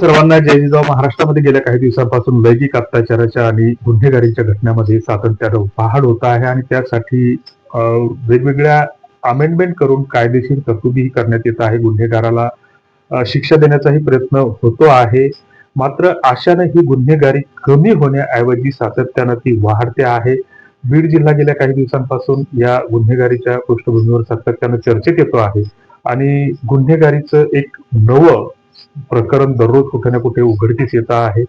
सर्वांना जय जिजाऊ. महाराष्ट्रामध्ये गेल्या काही दिवसांपासून लैंगिक अत्याचाराच्या आणि गुन्हेगारीच्या घटनांमध्ये सातत्यानं वाढ होत आहे आणि त्यासाठी वेगवेगळ्या अमेंडमेंट करून कायदेशीर तरतुदीही करण्यात येत आहे. गुन्हेगाराला शिक्षा देण्याचाही प्रयत्न होतो आहे. मात्र अशाने ही गुन्हेगारी कमी होण्याऐवजी सातत्यानं ती वाढते आहे. बीड जिल्हा गेल्या काही दिवसांपासून या गुन्हेगारीच्या पृष्ठभूमीवर सातत्यानं चर्चेत येतो आहे. आणि गुन्हेगारीचं एक नवं प्रकरण दररोज कुठे ना कुठे उघडकीस येत आहे.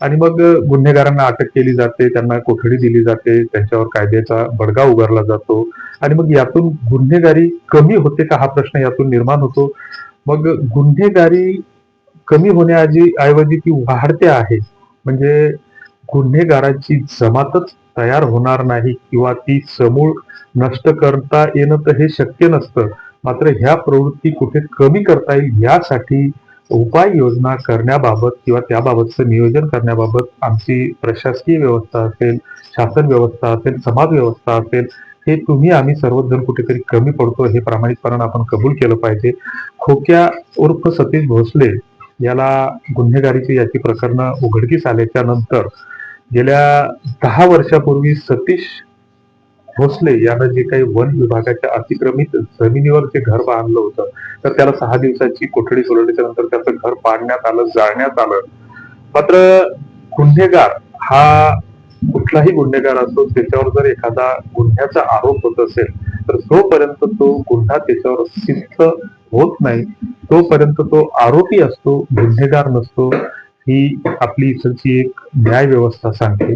आणि मग गुन्हेगारांना अटक केली जाते त्यांना कोठडी दिली जाते त्यांच्यावर कायद्याचा बडगा उगारला जातो. आणि मग यातून गुन्हेगारी कमी होते का हा प्रश्न यातून निर्माण होतो. मग गुन्हेगारी कमी होण्याऐवजी ऐवजी ती वाढते आहे. म्हणजे गुन्हेगारांची जमातच तयार होणार नाही किंवा ती समूळ नष्ट करता येणं तर हे शक्य नसतं. मात्र ह्या प्रवृत्ती कुठे कमी करता येईल यासाठी उपाययोजना करण्याबाबत किंवा त्याबाबतचं नियोजन करण्याबाबत आमची प्रशासकीय व्यवस्था असेल शासन व्यवस्था असेल समाज व्यवस्था असेल हे तुम्ही आम्ही सर्वजण कुठेतरी कमी पडतो हे प्रामाणिकपणानं आपण कबूल केलं पाहिजे. खोक्या उर्फ सतीश भोसले याला गुन्हेगारीची याची प्रकरणं उघडकीस आल्याच्यानंतर गेल्या दहा वर्षापूर्वी सतीश भोसले यानं जे काही वन विभागाच्या अतिक्रमित जमिनीवर जे घर बांधलं होतं तर त्याला सहा दिवसाची कोठडी सोडवल्याच्या नंतर त्याचं घर पाडण्यात आलं जाळण्यात आलं. मात्र गुन्हेगार हा कुठलाही गुन्हेगार असो त्याच्यावर जर एखादा गुन्ह्याचा आरोप होत असेल तर जोपर्यंत तो गुन्हा त्याच्यावर सिद्ध होत नाही तोपर्यंत तो आरोपी असतो गुन्हेगार नसतो ही आपली इथलची एक न्याय व्यवस्था सांगते.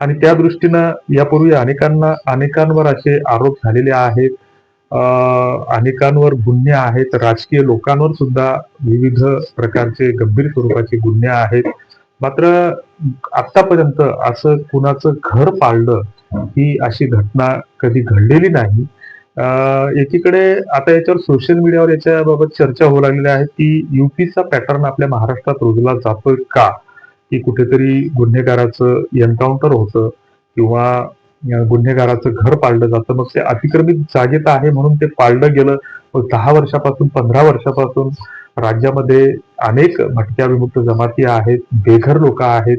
आणि त्या दृष्टीनं यापूर्वी अनेकांना अनेकांवर असे आरोप झालेले आहेत. अनेकांवर गुन्हे आहेत. राजकीय लोकांवर सुद्धा विविध प्रकारचे गंभीर स्वरूपाचे गुन्हे आहेत. मात्र आतापर्यंत असं कुणाचं घर पाळलं ही अशी घटना कधी घडलेली नाही. एकीकडे आता याच्यावर सोशल मीडियावर याच्याबाबत चर्चा होऊ लागलेली आहे की युपीचा पॅटर्न आपल्या महाराष्ट्रात रुजला जातोय का? की कुठेतरी गुन्हेगाराचं एन्काउंटर होतं किंवा गुन्हेगाराचं घर पाळलं जातं. मग ते अतिक्रमित जागेत आहे म्हणून ते पाळलं गेलं. मग दहा वर्षापासून पंधरा वर्षापासून राज्यामध्ये अनेक भटक्या विमुक्त जमाती आहेत बेघर लोक आहेत.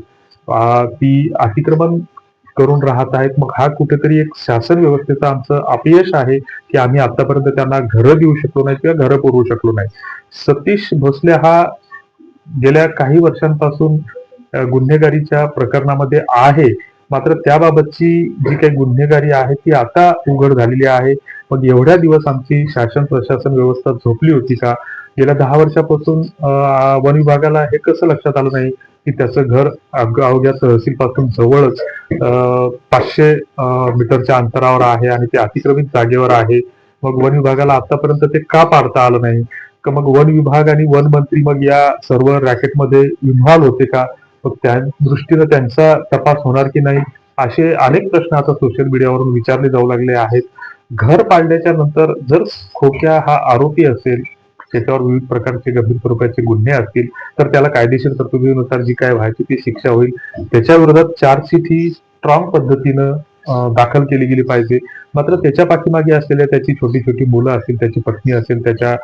ती अतिक्रमण करून राहत आहेत. मग हा कुठेतरी एक शासन व्यवस्थेचा आमचं अपयश आहे की आम्ही आतापर्यंत त्यांना घरं देऊ शकलो नाही किंवा घरं पुरवू शकलो नाही. सतीश भोसले हा गेल्या काही वर्षांपासून गुन्हेगारीच्या प्रकरणामध्ये आहे. मात्र त्याबाबतची जी काही गुन्हेगारी आहे ती आता उघड झालेली आहे. मग एवढ्या दिवस आमची शासन प्रशासन व्यवस्था झोपली होती का? गेल्या दहा वर्षापासून वन विभागाला हे कसं लक्षात आलं नाही? की त्याचं घर अग- अवघ्या तहसील पासून जवळच पाचशे मीटरच्या अंतरावर आहे आणि ते अतिक्रमित जागेवर आहे. मग वन विभागाला आतापर्यंत ते का पाडता आलं नाही? का मग वन विभाग आणि वन मंत्री मग या सर्व रॅकेटमध्ये इन्व्हॉल्व्ह होते का? मग त्या दृष्टीनं त्यांचा तपास होणार की नाही? असे अनेक प्रश्न आता सोशल मीडियावरून विचारले जाऊ लागले आहेत. घर पाडल्याच्या नंतर जर खोक्या हा आरोपी असेल त्याच्यावर विविध प्रकारचे गंभीर स्वरूपाचे गुन्हे असतील तर त्याला कायदेशीर तरतुदीनुसार जी काय व्हायची ती शिक्षा होईल. त्याच्या विरोधात चार्जशीट ही स्ट्रॉंग पद्धतीनं दाखल केली गेली पाहिजे. मात्र त्याच्या पाठीमागे असलेल्या त्याची छोटी छोटी मुलं असतील त्याची पत्नी असेल त्याच्या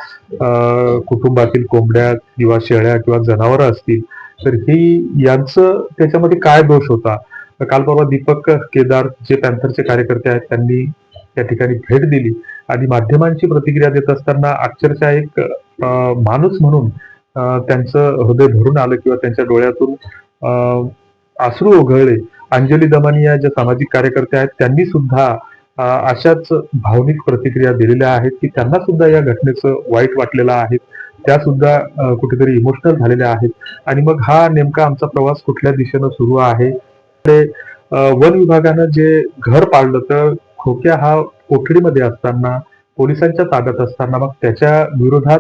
कुटुंबातील कोंबड्या किंवा शेळ्या किंवा जनावरं असतील तर ही यांचं त्याच्यामध्ये काय दोष होता? काल परवा दीपक केदार जे पॅन्थरचे कार्यकर्ते आहेत त्यांनी त्या ठिकाणी भेट दिली आणि माध्यमांची प्रतिक्रिया देत असताना अक्षरशः एक माणूस म्हणून त्यांचं हृदय भरून आलं किंवा त्यांच्या डोळ्यातून आश्रू ओघळले. अंजली दमानी या ज्या सामाजिक कार्यकर्त्या आहेत त्यांनी सुद्धा अशाच भावनिक प्रतिक्रिया दिलेल्या आहेत की त्यांना सुद्धा या घटनेचं वाईट वाटलेलं आहे. त्या सुद्धा कुठेतरी इमोशनल झालेल्या आहेत. आणि मग हा नेमका आमचा प्रवास कुठल्या दिशेनं सुरू आहे? ते वन विभागानं जे घर पाळलं तर खोक्या हा कोठडीमध्ये असताना पोलिसांच्या ताब्यात असताना मग त्याच्या विरोधात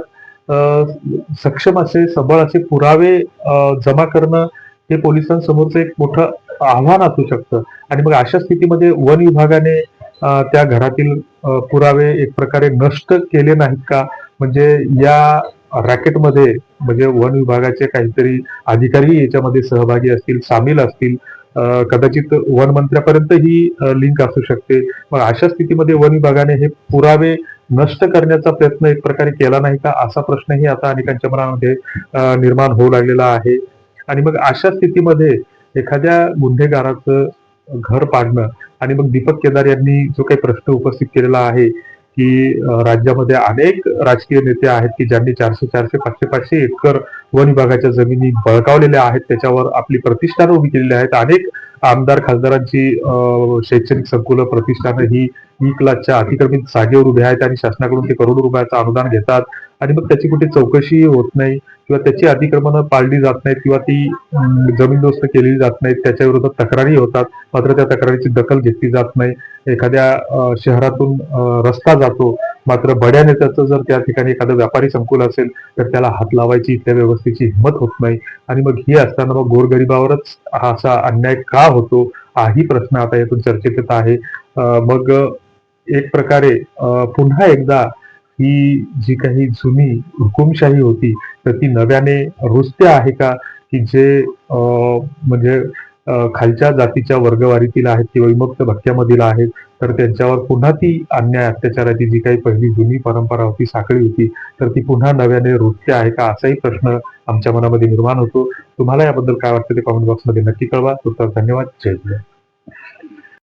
सक्षम असे सबळ असे पुरावे जमा करणं हे पोलिसांसमोरचं एक मोठं आव्हान असू शकतं. आणि मग अशा स्थितीमध्ये वन विभागाने त्या घरातील पुरावे एक प्रकारे नष्ट केले नाहीत का? म्हणजे या रॅकेटमध्ये म्हणजे वन विभागाचे काहीतरी अधिकारी याच्यामध्ये सहभागी असतील सामील असतील कदाचित वनमंत्र्यापर्यंत ही लिंक असू शकते. मग अशा स्थितीमध्ये वन विभागाने हे पुरावे नष्ट करण्याचा प्रयत्न एक प्रकारे केला नाही का? असा प्रश्नही आता अनेकांच्या मनामध्ये निर्माण होऊ लागलेला आहे. आणि मग अशा स्थितीमध्ये एखाद्या गुन्हेगाराचं घर पाडणं आणि मग दीपक केदार यांनी जो काही प्रश्न उपस्थित केलेला आहे की राज्यामध्ये अनेक राजकीय नेते आहेत की ज्यांनी चारशे चारशे पाचशे पाचशे एकर वन विभागाच्या जमिनी बळकावलेल्या आहेत. त्याच्यावर आपली प्रतिष्ठानं उभी केलेली आहेत. अनेक आमदार खासदारांची शैक्षणिक संकुलं प्रतिष्ठानं ही ई क्लासच्या अतिक्रमित जागेवर उभे आहेत आणि शासनाकडून ते करोडो रुपयाचं अनुदान घेतात. आणि मग त्याची कुठे चौकशी होत नाही किंवा त्याची अतिक्रमणं पाळली जात नाहीत किंवा ती जमीनदोस्त केलेली जात नाहीत त्याच्या विरोधात तक्रारी होतात मात्र त्या तक्रारीची दखल घेतली जात नाही. एखाद्या शहरातून रस्ता जातो मात्र बड्या नेत्याचं जर त्या ठिकाणी एखादं व्यापारी संकुल असेल तर त्याला हात लावायची इथल्या व्यवस्थेची हिंमत होत नाही. आणि मग ही असताना मग गोरगरिबावरच हा असा अन्याय का होतो हाही प्रश्न आता यातून चर्चेत येत आहे. मग एक प्रकारे पुन्हा एकदा ही जी काही जुनी हुकुमशाही होती तर ती नव्याने रुजते आहे का? की जे म्हणजे खालच्या जातीच्या वर्गवारीतील आहेत किंवा विमुक्त भक्क्यामधील आहेत तर त्यांच्यावर पुन्हा ती अन्याय अत्याचाराची जी काही पहिली जुनी परंपरा होती साखळी होती तर ती पुन्हा नव्याने रुजते आहे का? असाही प्रश्न आमच्या मनामध्ये निर्माण होतो. तुम्हाला याबद्दल काय वाटतं ते कॉमेंट बॉक्समध्ये नक्की कळवा. तुमचा धन्यवाद. जय जय